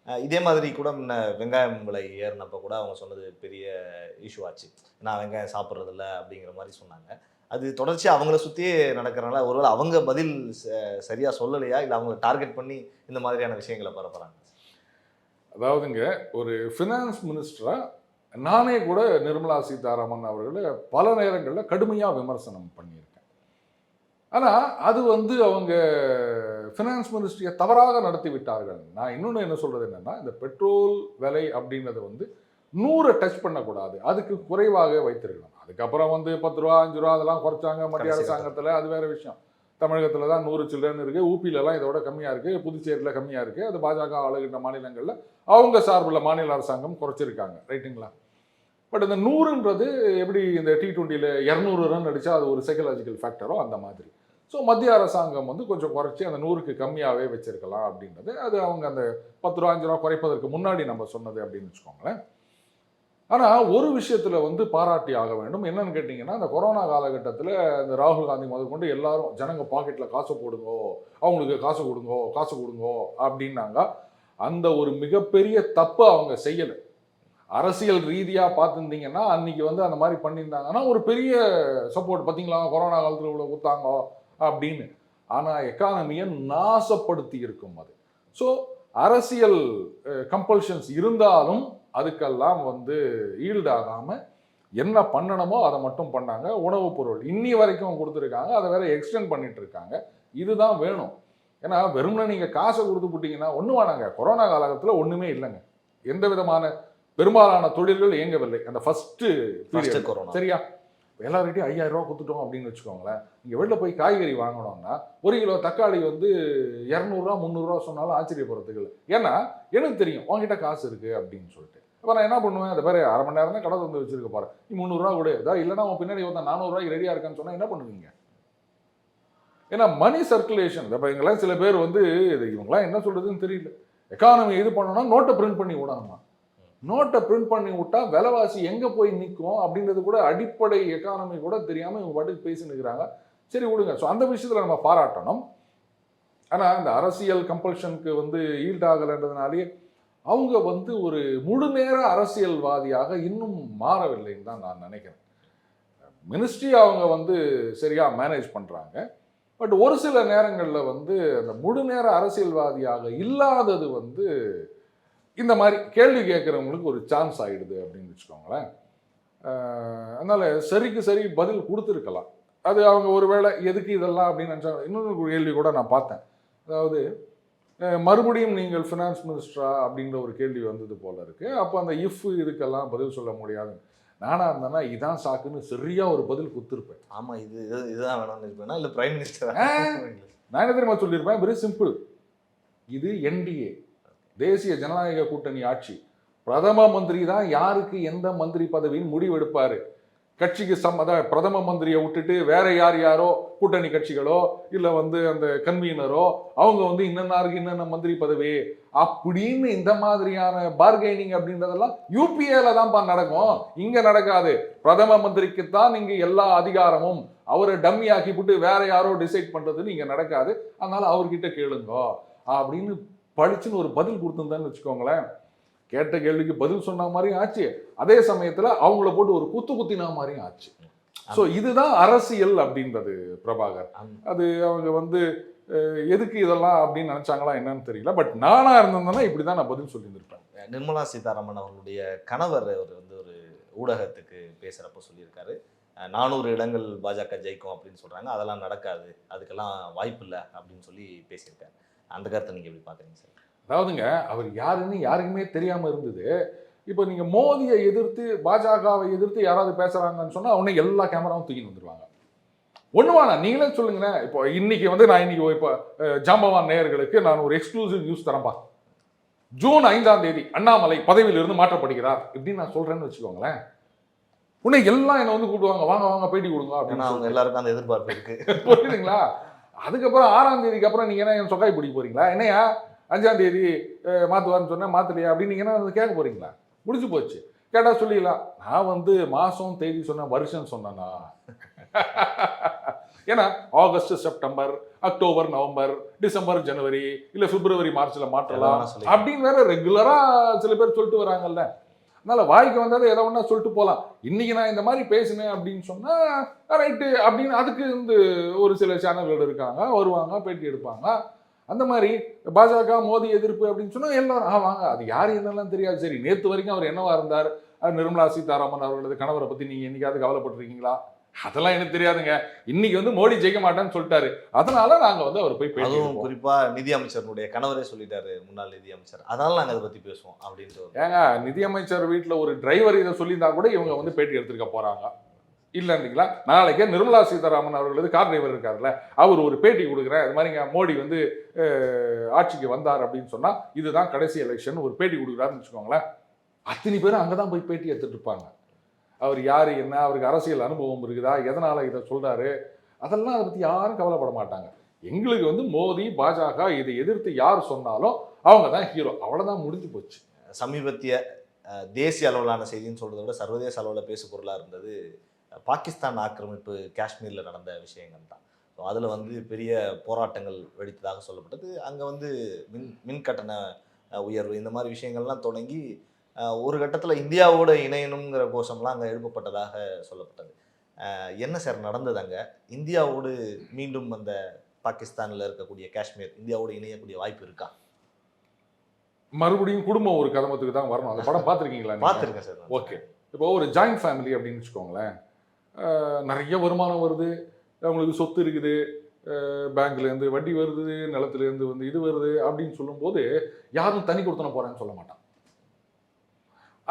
Speaker 2: அஹ் இதே மாதிரி கூட முன்ன வெங்காயம் விலை ஏறினப்ப கூட அவங்க சொன்னது பெரிய இஷ்யூ ஆச்சு. நான் வெங்காயம் சாப்பிட்றது இல்ல அப்படிங்கிற மாதிரி சொன்னாங்க. அது தொடர்ச்சியாக அவங்கள சுற்றியே நடக்கிறனால ஒருவேளை அவங்க பதில் ச- சொல்லலையா? இல்லை அவங்கள டார்கெட் பண்ணி இந்த மாதிரியான விஷயங்களை பரப்புகிறாங்க
Speaker 1: அதாவதுங்க ஒரு ஃபினான்ஸ் மினிஸ்டராக நானே கூட நிர்மலா சீதாராமன் அவர்களை பல நேரங்களில் கடுமையாக விமர்சனம் பண்ணியிருக்கேன். ஆனால் அது வந்து அவங்க ஃபினான்ஸ் மினிஸ்ட்ரியை தவறாக நடத்தி விட்டார்கள். நான் இன்னொன்று என்ன சொல்கிறது என்னென்னா இந்த பெட்ரோல் விலை அப்படின்றத வந்து நூறை டச் பண்ணக்கூடாது. அதுக்கு குறைவாக வைத்திருக்கணும். அதுக்கப்புறம் வந்து பத்து ரூபா அஞ்சு ரூபா அதெல்லாம் குறைச்சாங்க மத்திய அரசாங்கத்தில் அது வேற விஷயம். தமிழகத்தில் தான் நூறு சில்லறன்னு இருக்குது ஊபிலலாம் இதோட கம்மியாக இருக்குது புதுச்சேரியில் கம்மியாக இருக்குது அது பாஜக ஆளுகின்ற மாநிலங்களில் அவங்க சார்பில் மாநில அரசாங்கம் குறைச்சிருக்காங்க. ரைட்டுங்களா? பட் இந்த நூறுன்றது எப்படி இந்த டி டுவெண்ட்டியில் இரநூறு ரன் அடித்தா அது ஒரு சைக்கலாஜிக்கல் ஃபேக்டரோ அந்த மாதிரி. ஸோ மத்திய அரசாங்கம் வந்து கொஞ்சம் குறைச்சி அந்த நூறுக்கு கம்மியாகவே வச்சிருக்கலாம் அப்படின்றது. அது அவங்க அந்த பத்து ரூபா அஞ்சு ரூபா குறைப்பதற்கு முன்னாடி நம்ம சொன்னது அப்படின்னு வச்சுக்கோங்களேன். ஆனால் ஒரு விஷயத்தில் வந்து பாராட்டி ஆக வேண்டும். என்னன்னு கேட்டிங்கன்னா இந்த கொரோனா காலகட்டத்தில் இந்த ராகுல் காந்தி முதற்கொண்டு எல்லாரும் ஜனங்க பாக்கெட்டில் காசு போடுங்கோ அவங்களுக்கு காசு கொடுங்கோ காசு கொடுங்கோ அப்படின்னாங்க. அந்த ஒரு மிகப்பெரிய தப்பு அவங்க செய்யலை. அரசியல் ரீதியாக பார்த்துருந்தீங்கன்னா அன்றைக்கி வந்து அந்த மாதிரி பண்ணியிருந்தாங்கன்னா ஒரு பெரிய சப்போர்ட் பார்த்தீங்களா கொரோனா காலத்தில் இவ்வளோ கொடுத்தாங்க அப்படின்னு. ஆனால் எக்கானமியை நாசப்படுத்தி இருக்கும் அது. ஸோ அரசியல் கம்பல்ஷன்ஸ் இருந்தாலும் அதுக்கெல்லாம் வந்து ஈல்டு ஆகாமல் என்ன பண்ணணுமோ அதை மட்டும் பண்ணாங்க. உணவுப் பொருள் இன்னி வரைக்கும் கொடுத்துருக்காங்க. அதை வேற எக்ஸ்டெண்ட் பண்ணிட்டு இருக்காங்க இதுதான் வேணும். ஏன்னா வெறும்னா நீங்கள் காசை கொடுத்து போட்டீங்கன்னா ஒன்றும் வேணாங்க. கொரோனா காலகட்டத்தில் ஒன்றுமே இல்லைங்க. எந்த விதமான பெரும்பாலான தொழில்கள் இயங்கவில்லை. அந்த
Speaker 2: கொரோனா.
Speaker 1: சரியா? எல்லார்கிட்டையும் ஐயாயிரம் ரூபா கொடுத்துட்டோம் அப்படின்னு வச்சுக்கோங்களேன். நீங்கள் வெளில போய் காய்கறி வாங்கணும்னா ஒரு கிலோ தக்காளி வந்து இரநூறுவா முந்நூறுரூவா சொன்னாலும் ஆச்சரியப்படுறதுக்கு இல்லை. ஏன்னா எனக்கு தெரியும் உங்ககிட்ட காசு இருக்குது அப்படின்னு சொல்லிட்டு. அப்போ நான் என்ன பண்ணுவேன்? அந்த பேர் அரை மணி நேரம் தான் கடை வந்து வச்சிருக்க பாரு நீ முந்நூறுரூவா கூட. ஏதாவது இல்லைன்னா உன் பின்னாடி ஒருத்தன் நானூறுரூவாய்க்கு ரெடியாக இருக்கான்னு சொன்னால் என்ன பண்ணுவீங்க? ஏன்னா மணி சர்க்குலேஷன் இப்போ எங்கெல்லாம் சில பேர் வந்து இது இவங்களாம் என்ன சொல்கிறதுன்னு தெரியல. எக்கானமி இது பண்ணணும்னா நோட்டை பிரிண்ட் பண்ணி விடணுமா? நோட்டை பிரிண்ட் பண்ணி விட்டா விலைவாசி எங்கே போய் நிற்கும் அப்படின்றது கூட அடிப்படை எக்கானமி கூட தெரியாமல் இவங்க பாட்டுக்கு பேசி நிற்கிறாங்க சரி விடுங்க. ஸோ அந்த விஷயத்தில் நம்ம பாராட்டணும். ஆனால் இந்த அரசியல் கம்பல்ஷனுக்கு வந்து ஈல்ட் ஆகலைன்றதுனாலே அவங்க வந்து ஒரு முழு நேர அரசியல்வாதியாக இன்னும் மாறவில்லைன்னு தான் நான் நினைக்கிறேன். மினிஸ்ட்ரி அவங்க வந்து சரியாக மேனேஜ் பண்ணுறாங்க பட் ஒரு சில நேரங்களில் வந்து அந்த முழு நேர அரசியல்வாதியாக இல்லாதது வந்து இந்த மாதிரி கேள்வி கேட்குறவங்களுக்கு ஒரு சான்ஸ் ஆயிடுது அப்படின்னு வச்சுக்கோங்களேன். அதனால சரிக்கு சரி பதில் கொடுத்துருக்கலாம். அது அவங்க ஒருவேளை எதுக்கு இதெல்லாம் அப்படின்னு நினச்சாங்க இன்னொரு கேள்வி கூட நான் பார்த்தேன். அதாவது மறுபடியும் நீங்கள் ஃபினான்ஸ் மினிஸ்டரா அப்படிங்கிற ஒரு கேள்வி வந்தது போல இருக்கு. அப்போ அந்த இஃப் இதுக்கெல்லாம் பதில் சொல்ல முடியாது. நானா இருந்தேன்னா இதான் சாக்குன்னு சரியா ஒரு பதில் கொடுத்துருப்பேன்.
Speaker 2: ஆமா இது இது- இதுதான் வேணும்னு இருப்பேனா இல்லை பிரைம் மினிஸ்டர்
Speaker 1: நான் என்ன தெரியுமா சொல்லியிருப்பேன்? வெரி சிம்பிள் இது என்டிஏ தேசிய ஜனநாயக கூட்டணி ஆட்சி. பிரதம மந்திரி தான் யாருக்கு எந்த மந்திரி பதவின்னு முடிவெடுப்பார். கட்சிக்கு சம் அதான் பிரதம மந்திரியை விட்டுட்டு வேற யார் யாரோ கூட்டணி கட்சிகளோ இல்லை வந்து அந்த கன்வீனரோ அவங்க வந்து இன்னன்னாருக்கு இன்னென்ன மந்திரி பதவி. அப்படின்னு இந்த மாதிரியான பார்கெனிங் அப்படின்றதெல்லாம் யூபிஏல தான்ப்பா நடக்கும். இங்க நடக்காது. பிரதம மந்திரிக்கு தான் இங்க எல்லா அதிகாரமும். அவரை டம்மி ஆக்கி போட்டு வேற யாரோ டிசைட் பண்றதுன்னு இங்க நடக்காது. அதனால அவர்கிட்ட கேளுங்க. அப்படின்னு பளிச்சுன்னு ஒரு பதில் கொடுத்துருந்தான்னு வச்சுக்கோங்களேன். கேட்ட கேள்விக்கு பதில் சொன்ன மாதிரியும் ஆச்சு. அதே சமயத்துல அவங்கள போட்டு ஒரு குத்து குத்தினா மாதிரியும் ஆச்சு. ஸோ இதுதான் அரசியல் அப்படின்றது பிரபாகர். அது அவங்க வந்து எதுக்கு இதெல்லாம் அப்படின்னு நினைச்சாங்களா என்னன்னு தெரியல. பட் நானா இருந்திருந்தேன்னா இப்படி தான் நான் பதில் சொல்லியிருந்திருப்பேன்.
Speaker 2: நிர்மலா சீதாராமன் அவர்களுடைய கணவர் அவர் வந்து ஒரு ஊடகத்துக்கு பேசுகிறப்ப சொல்லியிருக்காரு. நானூறு இடங்கள் பாஜக ஜெயிக்கும் அப்படின்னு சொல்கிறாங்க அதெல்லாம் நடக்காது. அதுக்கெல்லாம் வாய்ப்பு இல்லை அப்படின்னு சொல்லி பேசியிருக்காரு. அந்த கருத்தை நீங்கள் எப்படி பார்க்குறீங்க சார்?
Speaker 1: அதாவதுங்க அவர் யாருன்னு யாருக்குமே தெரியாம இருந்தது. இப்போ நீங்க மோதியை எதிர்த்து பாஜகவை எதிர்த்து யாராவது பேசுறாங்கன்னு சொன்னா உடனே எல்லா கேமராவும் தூக்கிட்டு வந்துருவாங்க. ஒண்ணு வேணாம் நீங்களே சொல்லுங்களேன். இப்போ இன்னைக்கு வந்து நான் இன்னைக்கு இப்போ ஜாம்பவான் நேயர்களுக்கு நான் ஒரு எக்ஸ்க்ளூசிவ் நியூஸ் தரேன்பா. ஜூன் ஐந்தாம் தேதி அண்ணாமலை பதவியிலிருந்து மாற்றப்படுகிறார் இப்படின்னு நான் சொல்றேன்னு வச்சுக்கோங்களேன். உடனே எல்லாம் என்னை வந்து கூப்பிடுவாங்க. வாங்க வாங்க பேட்டி கொடுங்க அப்படின்னு
Speaker 2: அவங்க எல்லாருக்கும் அந்த எதிர்பார்ப்பு இருக்கு. [LAUGHS]
Speaker 1: புரியுதுங்களா? அதுக்கப்புறம் ஆறாம் தேதிக்கு அப்புறம் நீங்க என்ன என் சொக்காய் பிடிக்க போறீங்களா? என்னையா? அஞ்சாம் தேதி அஹ், மாத்துவான்னு சொன்னா மாத்தலையா? அப்படின்னு நீங்க என்ன கேட்க போறீங்களா? முடிஞ்சு போச்சு. கேட்டா சொல்லிடலாம். நான் வந்து மாசம் தேதி சொன்னேன் வருஷம் சொன்னேனா? [LAUGHS] ஏன்னா August September October November December ஜனவரி இல்ல பிப்ரவரி மார்ச்ல மாற்றலாம் அப்படின்னு வேற ரெகுலரா சில பேர் சொல்லிட்டு வராங்கல்ல. அதனால் வாய்க்கு வந்தால் எதை ஒன்றா சொல்லிட்டு போகலாம் இன்றைக்கி நான் இந்த மாதிரி பேசினேன் அப்படின்னு சொன்னால் ரைட்டு அப்படின்னு அதுக்கு வந்து ஒரு சில சேனல்கள் இருக்காங்க வருவாங்க பேட்டி எடுப்பாங்க. அந்த மாதிரி பாஜக மோடி எதிர்ப்பு அப்படின்னு சொன்னால் எல்லாரும் ஆ வாங்க அது யார் என்னெல்லாம் தெரியாது. சரி நேற்று வரைக்கும் அவர் என்னவா இருந்தார்? நிர்மலா சீதாராமன் அவர்களது கணவரை பற்றி நீங்கள் என்னைக்காவது கவலைப்பட்டிருக்கீங்களா? அதெல்லாம் எனக்கு தெரியாதுங்க. இன்னைக்கு வந்து மோடி ஜெயிக்க மாட்டேன்னு சொல்லிட்டாரு. அதனால நாங்க வந்து அவர் போய்
Speaker 2: அதுவும். குறிப்பா நிதி அமைச்சருடைய கணவரே சொல்லிட்டாரு முன்னாள் நிதி அமைச்சர் அதனால நாங்க அதை பத்தி பேசுவோம் அப்படின்ட்டு
Speaker 1: ஏங்க நிதியமைச்சர் வீட்டில் ஒரு டிரைவர் இதை சொல்லியிருந்தா கூட இவங்க வந்து பேட்டி எடுத்துருக்க போறாங்க. இல்லைங்களா? நாளைக்கே நிர்மலா சீதாராமன் அவர்களது கார் டிரைவர் இருக்காருல்ல அவர் ஒரு பேட்டி கொடுக்குறேன். இது மாதிரிங்க மோடி வந்து ஆட்சிக்கு வந்தார் அப்படின்னு சொன்னா இதுதான் கடைசி எலெக்ஷன் ஒரு பேட்டி கொடுக்குறாருன்னு வச்சுக்கோங்களேன். அத்தனை பேரும் அங்கே தான் போய் பேட்டி எடுத்துட்டு இருப்பாங்க. அவர் யார் என்ன அவருக்கு அரசியல் அனுபவம் இருக்குதா எதனால் இதை சொல்கிறாரு அதெல்லாம் அதை பற்றி யாரும் கவலைப்பட மாட்டாங்க. எங்களுக்கு வந்து மோடி பாஜக இதை எதிர்த்து யார் சொன்னாலும் அவங்க தான் ஹீரோ அவ்வளோதான் முடிஞ்சு போச்சு.
Speaker 2: சமீபத்திய தேசிய அளவிலான செய்தின்னு சொல்கிறத விட சர்வதேச அளவில் பேசு பொருளாக இருந்தது பாகிஸ்தான் ஆக்கிரமிப்பு காஷ்மீரில் நடந்த விஷயங்கள் தான். ஸோ அதில் வந்து பெரிய போராட்டங்கள் வெடித்ததாக சொல்லப்பட்டது. அங்கே வந்து மின் மின் கட்டண உயர்வு இந்த மாதிரி விஷயங்கள்லாம் தொடங்கி ஒரு கட்டத்தில் இந்தியாவோட இணையணுங்கிற கோஷம்லாம் அங்கே எழுப்பப்பட்டதாக சொல்லப்பட்டது. என்ன சார் நடந்தது அங்கே? இந்தியாவோடு மீண்டும் அந்த பாகிஸ்தானில் இருக்கக்கூடிய காஷ்மீர் இந்தியாவோடு இணையக்கூடிய வாய்ப்பு இருக்கா?
Speaker 1: மறுபடியும் குடும்பம் ஒரு கதமத்துக்கு தான் வரணும். அந்த படம் பார்த்துருக்கீங்களா?
Speaker 2: பார்த்துருக்கேன் சார்.
Speaker 1: ஓகே. இப்போ ஒரு ஜாயிண்ட் ஃபேமிலி அப்படின்னு வச்சுக்கோங்களேன். நிறைய வருமானம் வருது. அவங்களுக்கு சொத்து இருக்குது. பேங்க்லேருந்து வட்டி வருது நிலத்துலேருந்து வந்து இது வருது அப்படின்னு சொல்லும்போது யாரும் தனி கொடுத்தன போகிறேன்னு சொல்ல மாட்டான்.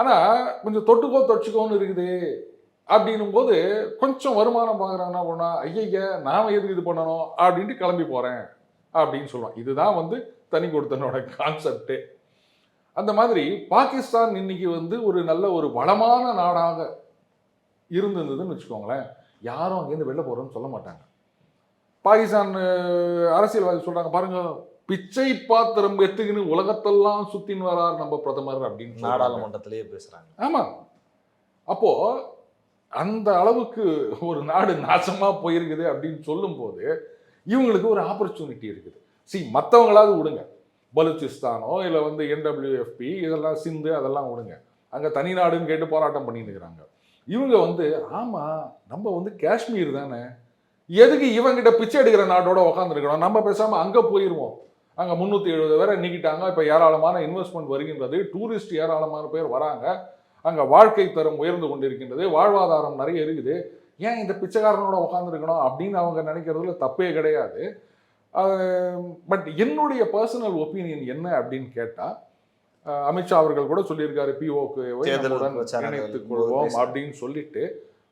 Speaker 1: ஆனால் கொஞ்சம் தொட்டுக்கோ தொச்சுக்கோன்னு இருக்குது. அப்படின்னும் போது கொஞ்சம் வருமானம் பார்க்குறாங்கன்னா போனா ஐயய்ய நாம் எதுக்கு இது பண்ணணும்? அப்படின்ட்டு கிளம்பி போகிறேன் அப்படின்னு சொல்லுவான். இதுதான் வந்து தனி கொடுத்தனோட கான்செப்டே அந்த மாதிரி பாகிஸ்தான் இன்னைக்கு வந்து ஒரு நல்ல ஒரு வளமான நாடாக இருந்திருந்ததுன்னு வச்சுக்கோங்களேன். யாரும் அங்கேருந்து வெளில போகிறோன்னு சொல்ல மாட்டாங்க. பாகிஸ்தான் அரசியல்வாதி சொல்கிறாங்க பாருங்கள் பிச்சை பாத்திரம் எத்துக்குன்னு உலகத்தெல்லாம் சுத்தின்னு வரார் நம்ம பிரதமர் அப்படின்னு.
Speaker 2: நாடாளுமன்றத்திலேயே பேசுறாங்க.
Speaker 1: ஆமா. அப்போ அந்த அளவுக்கு ஒரு நாடு நாசமா போயிருக்குது அப்படின்னு சொல்லும்போது இவங்களுக்கு ஒரு ஆப்பர்ச்சுனிட்டி இருக்குது. சி மற்றவங்களாவது விடுங்க. பலுச்சிஸ்தானோ இல்லை வந்து என்டபிள்யூஎஃப்பி இதெல்லாம் சிந்து அதெல்லாம் விடுங்க. அங்கே தனி நாடுன்னு கேட்டு போராட்டம் பண்ணிட்டு இருக்கிறாங்க. இவங்க வந்து ஆமாம் நம்ம வந்து காஷ்மீர் தானே. எதுக்கு இவங்கிட்ட பிச்சை எடுக்கிற நாட்டோட உட்காந்துருக்கணும் நம்ம பேசாமல் அங்கே போயிடுவோம் அங்கே முந்நூற்றி எழுபது பேரை நீக்கிட்டாங்க இப்போ ஏராளமான இன்வெஸ்ட்மெண்ட் வருகின்றது. டூரிஸ்ட் ஏராளமான பேர் வராங்க. அங்கே வாழ்க்கை தரம் உயர்ந்து கொண்டிருக்கின்றது. வாழ்வாதாரம் நிறைய இருக்குது. ஏன் இந்த பிச்சைக்காரனோட உட்காந்துருக்கணும் அப்படின்னு அவங்க நினைக்கிறதுல தப்பே கிடையாது. பட் என்னுடைய பர்சனல் ஒப்பீனியன் என்ன அப்படின்னு கேட்டால் அமித்ஷா அவர்கள் கூட சொல்லியிருக்காரு பிஓக்கு இணைத்துக் கொள்வோம். அப்படின்னு சொல்லிட்டு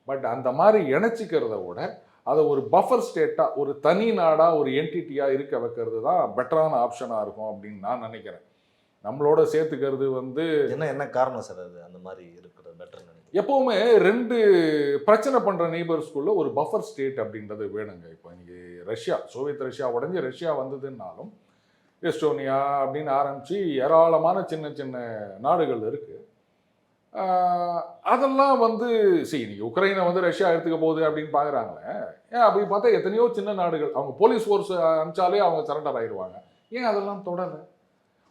Speaker 1: பட் அந்த மாதிரி இணைச்சிக்கிறத விட அதை ஒரு பஃபர் ஸ்டேட்டாக ஒரு தனி நாடாக ஒரு என்டிட்டியாக இருக்க வைக்கிறது தான் பெட்டரான ஆப்ஷனாக இருக்கும் அப்படின்னு நான் நினைக்கிறேன். நம்மளோட சேர்த்துக்கிறது வந்து
Speaker 2: என்ன என்ன காரணம் சார் அது? அந்த மாதிரி இருக்கிறது பெட்டர்
Speaker 1: எப்பவுமே ரெண்டு பிரச்சனை பண்ற நெய்பர்ஸ்குள்ள ஒரு பஃபர் ஸ்டேட் அப்படின்றது வேணுங்க. இப்போ இன்னைக்கு ரஷ்யா சோவியத் ரஷ்யா உடஞ்சி ரஷ்யா வந்ததுன்னாலும் எஸ்டோனியா அப்படின்னு ஆரம்பிச்சு ஏராளமான சின்ன சின்ன நாடுகள் இருக்கு. ஆஹ் அதெல்லாம் வந்து சரி உக்ரைனை வந்து ரஷ்யா எடுத்துக்க போகுது அப்படின்னு பார்க்குறாங்களே ஏன் அப்படி பார்த்தா எத்தனையோ சின்ன நாடுகள் அவங்க போலீஸ் ஃபோர்ஸ் அனுப்பிச்சாலே அவங்க சரண்டர் ஆயிடுவாங்க ஏன் அதெல்லாம் தொடரலை?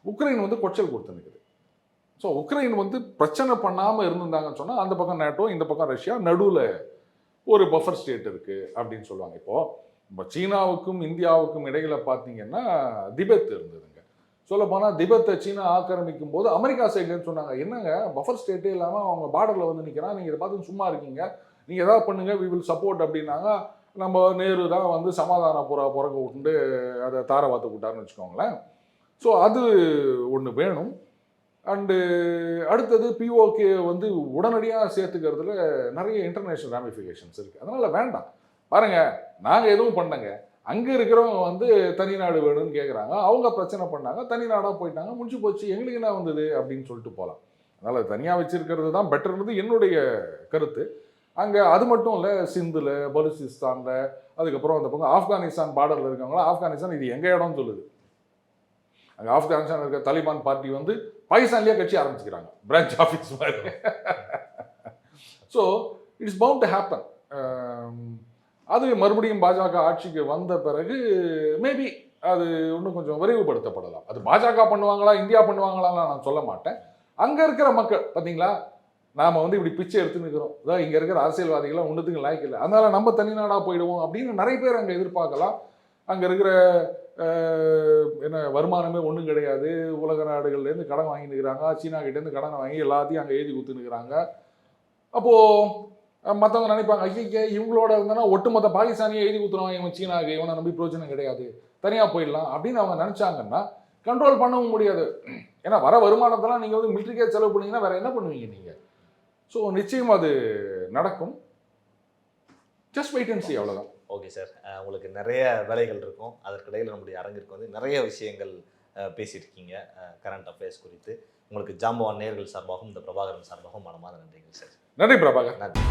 Speaker 1: உக்ரைன் வந்து கொச்சல் கொடுத்து நிற்குது ஸோ உக்ரைன் வந்து பிரச்சனை பண்ணாமல் இருந்திருந்தாங்கன்னு சொன்னால் அந்த பக்கம் நேட்டோ இந்த பக்கம் ரஷ்யா நடுவில் ஒரு பஃபர் ஸ்டேட் இருக்குது அப்படின்னு சொல்லுவாங்க. இப்போது இப்போ சீனாவுக்கும் இந்தியாவுக்கும் இடையில் பார்த்தீங்கன்னா திபெத் இருந்ததுங்க. சொல்ல போனால் திபெத்தை சீனா ஆக்கிரமிக்கும் போது அமெரிக்கா சைட்லன்னு சொன்னாங்க. என்னங்க? பஃபர் ஸ்டேட்டே இல்லாமல் அவங்க பார்டரில் வந்து நிற்கிறான் நீங்கள் இதை பார்த்து சும்மா இருக்கீங்க. நீங்கள் எதாவது பண்ணுங்கள் வி வில் சப்போர்ட் அப்படின்னாங்க. நம்ம நேரு தான் வந்து சமாதான புறா புறக்க விட்டு அதை தார வாத்து விட்டாருன்னு வச்சுக்கோங்களேன். ஸோ அது ஒன்று வேணும். அண்டு அடுத்தது பிஓகே வந்து உடனடியாக சேர்த்துக்கிறதுல நிறைய இன்டர்நேஷ்னல் ராமிஃபிகேஷன்ஸ் இருக்குது அதனால் வேண்டாம். பாருங்கள் நாங்கள் எதுவும் பண்ணங்க. அங்கே இருக்கிறவங்க வந்து தனி நாடு வேணும்னு கேட்குறாங்க அவங்க பிரச்சனை பண்ணாங்க. தனி நாடாக போயிட்டாங்க. முடிஞ்சு போச்சு. எங்களுக்கு என்ன வந்தது? அப்படின்னு சொல்லிட்டு போகலாம் அதனால் தனியாக வச்சுருக்கிறது தான் பெட்டர்ன்றது என்னுடைய கருத்து. அங்கே அது மட்டும் இல்லை சிந்தில் பலுசிஸ்தானில் அதுக்கப்புறம் அந்த பக்கம் ஆப்கானிஸ்தான் பார்டரில் இருக்கவங்களா ஆப்கானிஸ்தான் இது எங்கள் இடம்னு சொல்லுது. அங்கே ஆப்கானிஸ்தான் இருக்க தாலிபான் பார்ட்டி வந்து பாகிஸ்தான்லேயே கட்சி ஆரம்பிச்சுக்கிறாங்க. பிரான்ச் ஆஃபீஸ் மாதிரி. So it's bound to happen அது மறுபடியும் பாஜக ஆட்சிக்கு வந்த பிறகு மேபி அது இன்னும் கொஞ்சம் விரைவுபடுத்தப்படலாம். அது பாஜக பண்ணுவாங்களா இந்தியா பண்ணுவாங்களான்னு நான் சொல்ல மாட்டேன். அங்கே இருக்கிற மக்கள் பார்த்தீங்களா நாம் வந்து இப்படி பிச்சை எடுத்து நிற்கிறோம் அதான் இங்கே இருக்கிற அரசியல்வாதிகளாம் ஒன்றுத்துக்கு லாய்க்கு இல்லை. அதனால நம்ம தனிநாடாக போயிடுவோம் அப்படின்னு நிறைய பேர் அங்கே எதிர்பார்க்கலாம். அங்கே இருக்கிற என்ன வருமானமே ஒன்றும் கிடையாது. உலக நாடுகள்லேருந்து கடன் வாங்கினுக்கிறாங்க சீனா கிட்டேருந்து கடன் வாங்கி எல்லாத்தையும் அங்கே எழுதி கொடுத்துனுக்குறாங்க அப்போது மற்றவங்க நினைப்பாங்க ஐயா இவங்களோட இருந்தனா ஒட்டுமொத்த பாகிஸ்தானியை எழுதி கொடுத்துருவாங்க இவன் சீனாவுக்கு இவனை நம்பி பிரயோஜனம் கிடையாது தனியாக போயிடலாம் அப்படின்னு அவங்க நினச்சாங்கன்னா கண்ட்ரோல் பண்ணவும் முடியாது. ஏன்னா வர வருமானத்தெல்லாம் நீங்கள் வந்து மிலிட்ரிக்கே செலவு பண்ணீங்கன்னா வேறு என்ன பண்ணுவீங்க நீங்கள் ஸோ நிச்சயம் அது நடக்கும். ஜஸ்ட் வெயிட் அண்ட் சி அவ்வளோதான்
Speaker 2: ஓகே சார் உங்களுக்கு நிறைய வேலைகள் இருக்கும். அதற்கிடையில் நம்முடைய அரங்கிற்கு வந்து நிறைய விஷயங்கள் பேசியிருக்கீங்க கரண்ட் அஃபேர்ஸ் குறித்து. உங்களுக்கு ஜாம்பவான் நேர்கள் சார்பாகவும் இந்த பிரபாகரன் சார்பாகவும் மனமாத நன்றிகள் சார்
Speaker 1: நன்றி பிரபாகர்.
Speaker 2: நன்றி.